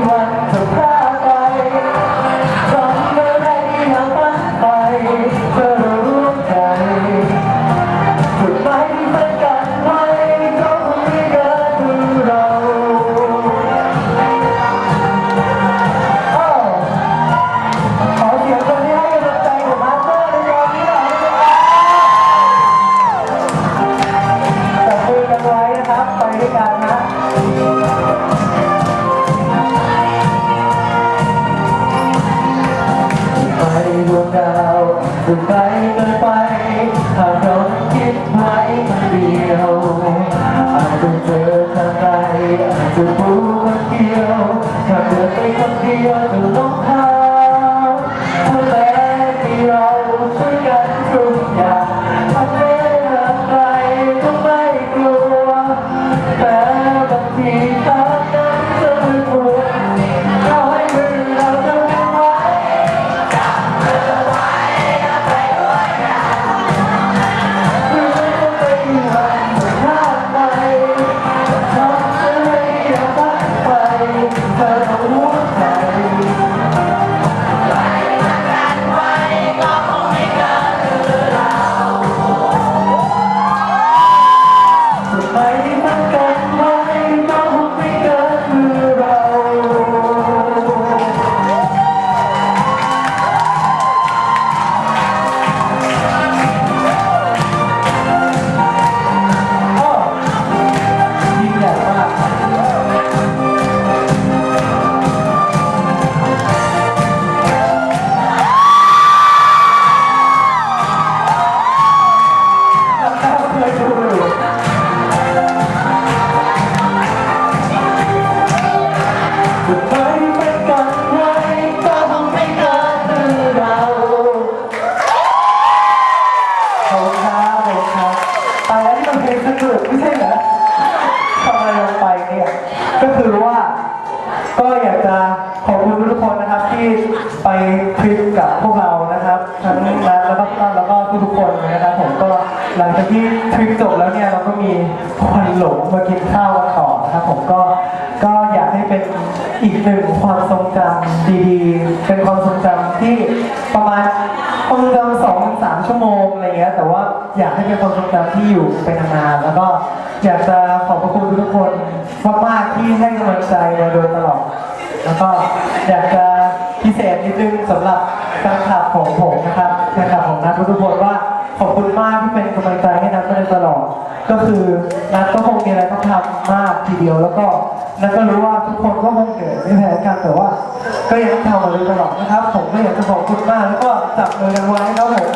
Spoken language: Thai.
one. จะไปก็ไปหากเราคิดไว้มันดี รอทำอะไรลงไปเนี่ยก็คือว่าก็อยากจะขอบคุณทุกคนนะครับที่ไปทริปกับพวกเรานะครับทั้งนัทแล้วก็ตั้มแล้วก็ หลงมากินข้าวกันต่อนะครับผมก็ก็อยากให้เป็นอีกหนึ่งความทรงจำดีๆ เป็นความทรงจำที่ประมาณความทรงจำสองถึงสามชั่วโมงอะไรเงี้ยแต่ว่าอยากให้เป็นความทรงจำที่อยู่ไปนานๆแล้วก็อยากจะขอบพระคุณทุกคนมากๆที่ให้กำลังใจมาโดยตลอด แล้วก็อยากจะพิเศษนิดนึงสำหรับแฟนคลับของผมนะครับแฟนคลับของนัททุกคนว่าขอบคุณมากที่เป็นกำลังใจให้นัทมาโดยตลอด ก็คือนัทก็คงมีอะไรต้องทำมากทีเดียวแล้วก็นัทก็รู้ว่าทุกคนก็คงเหนื่อยไม่แพ้กันแต่ว่า ก็ยังทำมาเลยตลอดนะครับ ผมก็อยากจะขอบคุณมากแล้วก็จับมือกันไว้ครับผม